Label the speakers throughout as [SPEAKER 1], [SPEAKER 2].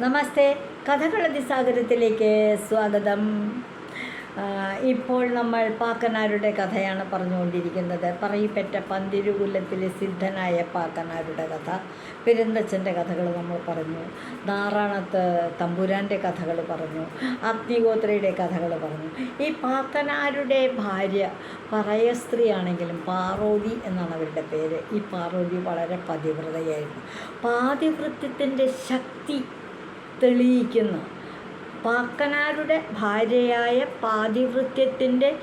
[SPEAKER 1] നമസ്തേ. കഥകളതി സാഗരത്തിലേക്ക് സ്വാഗതം. ഇപ്പോൾ നമ്മൾ പാക്കനാരുടെ കഥയാണ് പറഞ്ഞുകൊണ്ടിരിക്കുന്നത്. പറയിപ്പറ്റ പന്തിരുകുലത്തിലെ സിദ്ധനായ പാക്കനാരുടെ കഥ. പെരുന്തച്ഛന്റെ കഥകൾ നമ്മൾ പറഞ്ഞു. നാറാണത്ത് തമ്പുരാന്റെ കഥകൾ പറഞ്ഞു. അഗ്നിഗോത്രയുടെ കഥകൾ പറഞ്ഞു. ഈ പാക്കനാരുടെ ഭാര്യ പറയസ്ത്രീയാണെങ്കിലും പാർവതി എന്നാണ് അവരുടെ പേര്. ഈ പാർവതി വളരെ പതിവ്രതയായിരുന്നു. പാതിവൃത്യത്തിന്റെ ശക്തി തെളിയിക്കുന്ന. പാക്കനാരുടെ ഭാര്യയായ പാതിവൃത്യത്തിന്റെ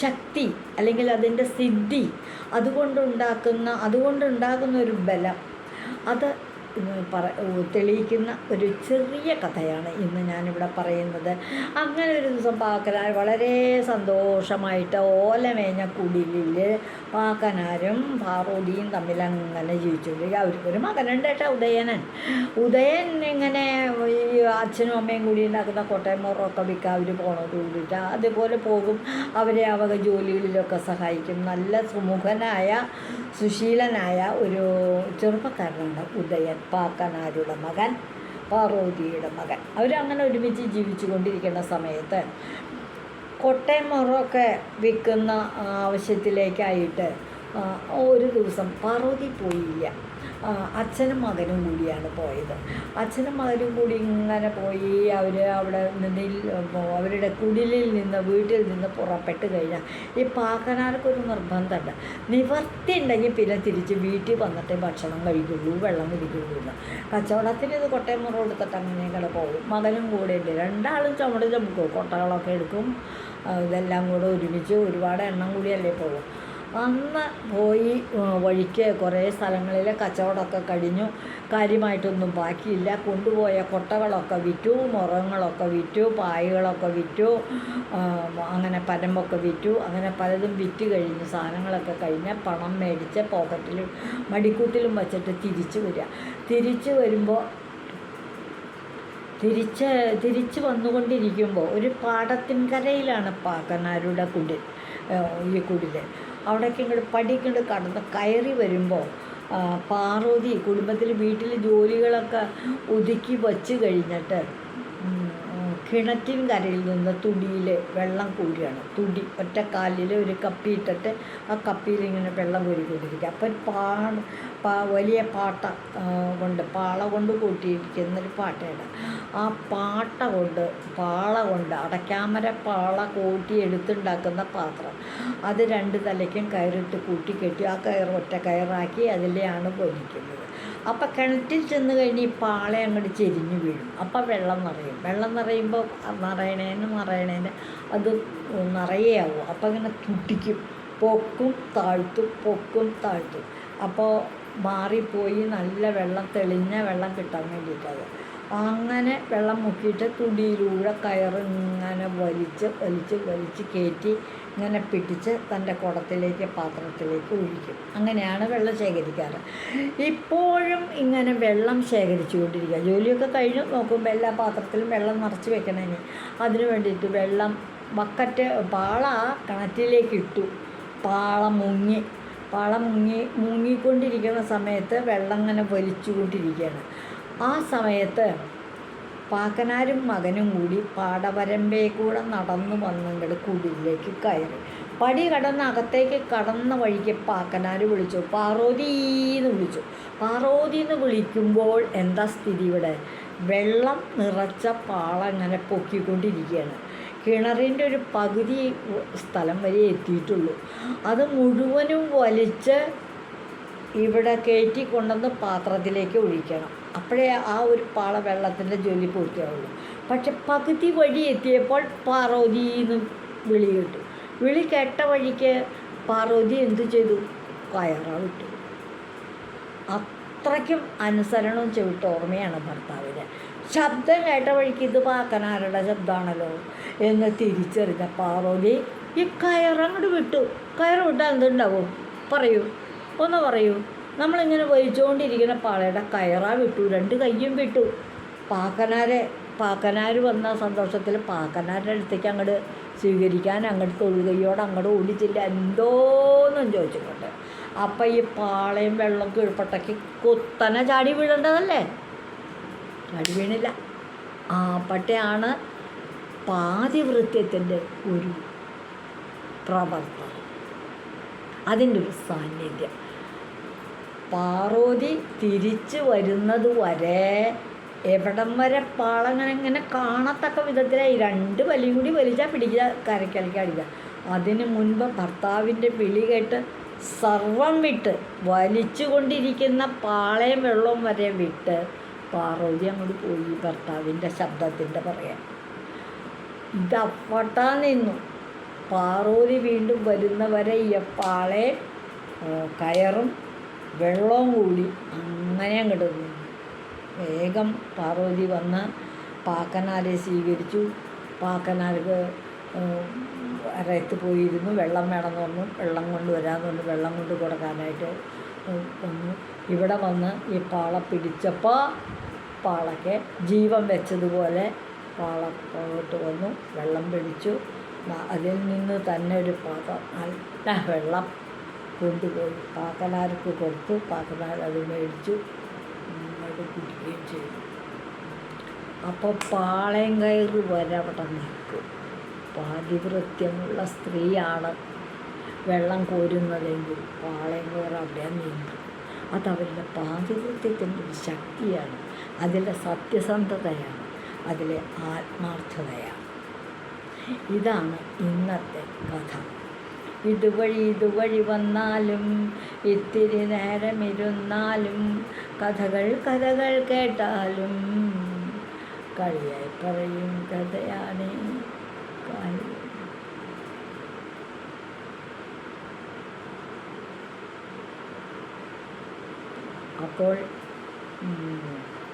[SPEAKER 1] ശക്തി അല്ലെങ്കിൽ അതിന്റെ സിദ്ധി അതുകൊണ്ടുണ്ടാക്കുന്ന അതുകൊണ്ടുണ്ടാകുന്ന ഒരു ബലം. അത് പറ തെളിയിക്കുന്ന ഒരു ചെറിയ കഥയാണ് ഇന്ന് ഞാനിവിടെ പറയുന്നത്. അങ്ങനെ ഒരു ദിവസം പാക്കനാർ വളരെ സന്തോഷമായിട്ട് ഓലമേഞ്ഞ കുടിലിൽ പാക്കനാരും പാർവതിയും തമ്മിൽ അങ്ങനെ ജീവിച്ചുകൊണ്ടിരിക്കുക അവർക്കൊരു മകനുണ്ട് കേട്ടോ ഉദയനൻ. ഉദയൻ ഇങ്ങനെ അച്ഛനും അമ്മയും കൂടി ഉണ്ടാക്കുന്ന കോട്ടയം മോറൊക്കെ അവർ പോണത് കൂടിയിട്ട് അതുപോലെ പോകും. അവരെ അവക ജോലികളിലൊക്കെ സഹായിക്കും. നല്ല സുമുഖനായ സുശീലനായ ഒരു ചെറുപ്പക്കാരനുണ്ട്. ഉദയൻ പാക്കനാരുടെ മകൻ പാർവതിയുടെ മകൻ. അവരങ്ങനെ ഒരുമിച്ച് ജീവിച്ചു കൊണ്ടിരിക്കുന്ന സമയത്ത് കൊട്ടയം മുറമൊക്കെ വിൽക്കുന്ന ആവശ്യത്തിലേക്കായിട്ട് ഒരു ദിവസം പാർവതി പോയില്ല. അച്ഛനും മകനും കൂടിയാണ് പോയത്. അച്ഛനും മകനും കൂടി ഇങ്ങനെ പോയി അവർ അവിടെ നിന്നിൽ അവരുടെ കുടിലിൽ നിന്ന് വീട്ടിൽ നിന്ന് പുറപ്പെട്ട് കഴിഞ്ഞാൽ ഈ പാക്കനാർക്കൊരു നിർബന്ധമുണ്ട്. നിവർത്തി ഉണ്ടെങ്കിൽ പിന്നെ തിരിച്ച് വീട്ടിൽ വന്നിട്ടേ ഭക്ഷണം കഴിക്കുള്ളൂ വെള്ളം കുടിക്കുള്ളൂ എന്ന്. കച്ചവടത്തിന് ഇത് കൊട്ടയം മുറ കൊടുത്തിട്ട് അങ്ങനെ പോകും. മകനും കൂടെ ഉണ്ട്. രണ്ടാളും ചുമട് ചുമക്കും കൊട്ടകളൊക്കെ എടുക്കും. ഇതെല്ലാം കൂടെ ഒരുമിച്ച് ഒരുപാട് എണ്ണം കൂടിയല്ലേ പോകും അന്ന് പോയി വഴിക്ക് കുറേ സ്ഥലങ്ങളിൽ കച്ചവടമൊക്കെ കഴിഞ്ഞു. കാര്യമായിട്ടൊന്നും ബാക്കിയില്ല. കൊണ്ടുപോയ കൊട്ടകളൊക്കെ വിറ്റു മുറങ്ങളൊക്കെ വിറ്റു പായകളൊക്കെ വിറ്റു അങ്ങനെ പരമ്പൊക്കെ വിറ്റു. അങ്ങനെ പലതും വിറ്റ് കഴിഞ്ഞ് സാധനങ്ങളൊക്കെ കഴിഞ്ഞ് പണം മേടിച്ച് പോക്കറ്റിലും മടിക്കൂട്ടിലും വച്ചിട്ട് തിരിച്ചു വരിക. തിരിച്ചു വരുമ്പോൾ തിരിച്ച് തിരിച്ച് വന്നുകൊണ്ടിരിക്കുമ്പോൾ ഒരു പാടത്തിൻകരയിലാണ് പാക്കനാരുടെ കുടിൽ ഈ കുടിൽ അവിടേക്ക് ഇങ്ങോട്ട് പടിക്ക് ഇങ്ങോട്ട് കടന്ന് കയറി വരുമ്പോൾ പാർവതി കുടുംബത്തിൽ വീട്ടിൽ ജോലികളൊക്കെ ഒതുക്കി വച്ച് കഴിഞ്ഞിട്ട് ഉം, ഉം, കിണറ്റിൻ കരയിൽ നിന്ന് തുടിയിൽ വെള്ളം കോരുകയാണ്. തുടി ഒറ്റ കാലിൽ ഒരു കപ്പി ഇട്ടിട്ട് ആ കപ്പിയിൽ ഇങ്ങനെ വെള്ളം കോരിക്കൊണ്ടിരിക്കുക ഒരു പാ വലിയ പാട്ട കൊണ്ട് പാള കൊണ്ട് കൂട്ടിയിരിക്കുന്ന ഒരു പാട്ടയാണ് ആ പാട്ട കൊണ്ട് പാള കൊണ്ട് അടയ്ക്കാമര പാള കൂട്ടി എടുത്തുണ്ടാക്കുന്ന പാത്രം. അത് രണ്ട് തലയ്ക്കും കയറിട്ട് കൂട്ടിക്കെട്ടി ആ കയർ ഒറ്റ കയറാക്കി അതിലെയാണ് പൊലിക്കുന്നത് അപ്പം കിണറ്റിൽ ചെന്ന് കഴിഞ്ഞ് ഈ പാള അങ്ങോട്ട് ചെരിഞ്ഞു വീഴും. അപ്പം വെള്ളം നിറയും. വെള്ളം നിറയുമ്പോൾ നിറയണേന് നിറയണേന് അത് നിറയാവും അപ്പം ഇങ്ങനെ തുട്ടിക്കും. പൊക്കും താഴ്ത്തും പൊക്കും താഴ്ത്തും. അപ്പോൾ മാറിപ്പോയി നല്ല വെള്ളം തെളിഞ്ഞ വെള്ളം കിട്ടാൻ വേണ്ടിയിട്ടത് അങ്ങനെ വെള്ളം മുക്കിയിട്ട് തുടിയിലൂടെ കയറ് ഇങ്ങനെ വലിച്ച് വലിച്ച് വലിച്ച് കയറ്റി ഇങ്ങനെ പിടിച്ച് തന്റെ കുടത്തിലേക്ക് പാത്രത്തിലേക്ക് ഒഴിക്കും. അങ്ങനെയാണ് വെള്ളം ശേഖരിക്കാറ്. ഇപ്പോഴും ഇങ്ങനെ വെള്ളം ശേഖരിച്ചു കൊണ്ടിരിക്കുക ജോലിയൊക്കെ കഴിഞ്ഞ് നോക്കുമ്പോൾ എല്ലാ പാത്രത്തിലും വെള്ളം നിറച്ച് വെക്കണേന്. അതിന് വേണ്ടിയിട്ട് വെള്ളം ബക്കറ്റ് പാള കിണറ്റിലേക്ക് ഇട്ടു. പാള മുങ്ങി പാള മുങ്ങി മുങ്ങിക്കൊണ്ടിരിക്കുന്ന സമയത്ത് വെള്ളം ഇങ്ങനെ വലിച്ചുകൊണ്ടിരിക്കുകയാണ്. ആ സമയത്ത് പാക്കനാരും മകനും കൂടി പാടവരമ്പേ കൂടെ നടന്നു വന്നെങ്കിൽ കുടിലേക്ക് കയറി. പടി കടന്ന് അകത്തേക്ക് കടന്ന വഴിക്ക് പാക്കനാർ വിളിച്ചു. പാർവതീന്ന് വിളിച്ചു. പാർവതീന്ന് വിളിക്കുമ്പോൾ എന്താ സ്ഥിതി ഇവിടെ? വെള്ളം നിറച്ച പാള ഇങ്ങനെ പൊക്കിക്കൊണ്ടിരിക്കുകയാണ്. കിണറിന്റെ ഒരു പകുതി സ്ഥലം വരെ എത്തിയിട്ടുള്ളൂ. അത് മുഴുവനും വലിച്ച് ഇവിടെ കയറ്റി കൊണ്ടുവന്ന് പാത്രത്തിലേക്ക് ഒഴിക്കണം. അപ്പോഴേ ആ ഒരു പാള വെള്ളത്തിന്റെ ജോലി പൂർത്തിയാവുള്ളൂ. പക്ഷെ പകുതി വഴി എത്തിയപ്പോൾ പാർവതിന്ന് വിളി കേട്ടു. വിളി കേട്ട വഴിക്ക് പാർവതി എന്തു ചെയ്തു? കയറാ വിട്ടു അത്രയ്ക്കും അനുസരണവും ചെവിട്ടോർമ്മയാണ് ഭർത്താവിന്. ശബ്ദം കേട്ട വഴിക്ക് ഇത് പാക്കനാരുടെ ശബ്ദമാണല്ലോ എന്ന് തിരിച്ചറിഞ്ഞ പാർവതി ഈ കയറങ്ങോട്ട് വിട്ടു. കയറ് വിട്ടാൽ എന്തുണ്ടാവും? പറയൂ. ഒന്ന് പറയൂ. നമ്മളിങ്ങനെ വലിച്ചുകൊണ്ടിരിക്കുന്ന പാളയുടെ കയറാ വിട്ടു രണ്ട് കയ്യും വിട്ടു. പാക്കനാരെ പാക്കനാർ വന്ന സന്തോഷത്തിൽ പാക്കനാരുടെ അടുത്തേക്ക് അങ്ങോട്ട് സ്വീകരിക്കാൻ അങ്ങോട്ട് തൊഴുകയോട് അങ്ങോട്ട് ഓടിച്ചില്ല എന്തോന്നും ചോദിച്ചിട്ടുണ്ട്. അപ്പം ഈ പാളയും വെള്ളം കീഴ്പ്പട്ടയ്ക്ക് കുത്തനെ ചാടി വീഴേണ്ടതല്ലേ? ചാടി വീണില്ല. ആ പട്ടയാണ് പാതിവൃത്യത്തിന്റെ ഒരു പ്രവർത്തനം. അതിന്റെ ഒരു സാന്നിധ്യം. പാർവതി തിരിച്ചു വരുന്നത് വരെ എവിടം വരെ പാളങ്ങനെ ഇങ്ങനെ കാണത്തക്ക വിധത്തിലായി രണ്ട് വലിയും കൂടി വലിച്ചാൽ പിടിക്കുക കരക്കലക്കി അടിക്കുക. അതിന് മുൻപ് ഭർത്താവിന്റെ വിളി കേട്ട് സർവം വിട്ട് വലിച്ചു കൊണ്ടിരിക്കുന്ന പാളയം വെള്ളവും വരെ വിട്ട് പാർവതി അങ്ങോട്ട് പോയി ഭർത്താവിന്റെ ശബ്ദത്തിന്റെ പറയാൻ ഇതപ്പട്ടാ നിന്നു. പാർവതി വീണ്ടും വരുന്നവരെ ഈ പാളെ കയറും. വെള്ളവും കൂടി അങ്ങനെ അങ്ങോട്ട് വേഗം പാർവതി വന്ന് പാക്കനാരെ സ്വീകരിച്ചു. പാക്കനാർക്ക് അരയത്ത് പോയിരുന്നു. വെള്ളം വേണമെന്ന് പറഞ്ഞു. വെള്ളം കൊണ്ട് വരാമെന്ന് പറഞ്ഞു. വെള്ളം കൊണ്ട് കൊടുക്കാനായിട്ട് വന്നു. ഇവിടെ വന്ന് ഈ പാള പിടിച്ചപ്പോൾ പാളയ്ക്ക് ജീവൻ വെച്ചതുപോലെ പാള വന്നു. വെള്ളം പിടിച്ചു. അതിൽ നിന്ന് തന്നെ ഒരു പാത്രം നല്ല വെള്ളം. കൊണ്ടുപോയി. പാക്കനാർക്ക് കൊടുത്തു. പാക്കനാർ അത് മേടിച്ചു. അത് കുടിക്കുകയും ചെയ്തു. അപ്പോൾ പാളയം കയറി വരെ നിൽക്കും. പാതിവൃത്യമുള്ള സ്ത്രീയാണ് വെള്ളം കോരുന്നതെങ്കിൽ പാളയം കയറി അവിടെ നീന്തും. അതവരുടെ പാതിവൃത്യത്തിന്റെ ഒരു ശക്തിയാണ്. അതിലെ സത്യസന്ധതയാണ്. അതിലെ ആത്മാർത്ഥതയാണ്. ഇതാണ് ഇന്നത്തെ കഥ. ഇതുവഴി ഇതുവഴി വന്നാലും ഇത്തിരി നേരമിരുന്നാലും കഥകൾ കഥകൾ കേട്ടാലും കളിയായി പറയും കഥയാണ്. അപ്പോൾ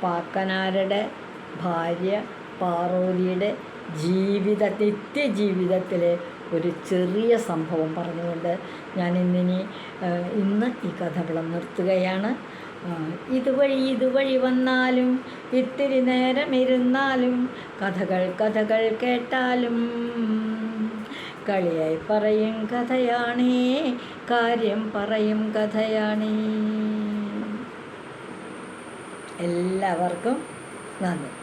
[SPEAKER 1] പാക്കനാരുടെ ഭാര്യ പാറോലിയുടെ ജീവിത നിത്യജീവിതത്തിലെ ഒരു ചെറിയ സംഭവം പറഞ്ഞുകൊണ്ട് ഞാൻ ഇന്നിനി ഇന്ന് ഈ കഥ ഇവിടെ നിർത്തുകയാണ് ഇതുവഴി ഇതുവഴി വന്നാലും ഇത്തിരി നേരം ഇരുന്നാലും കഥകൾ കഥകൾ കേട്ടാലും കളിയായി പറയും കഥയാണേ കാര്യം പറയും കഥയാണേ. എല്ലാവർക്കും നന്ദി.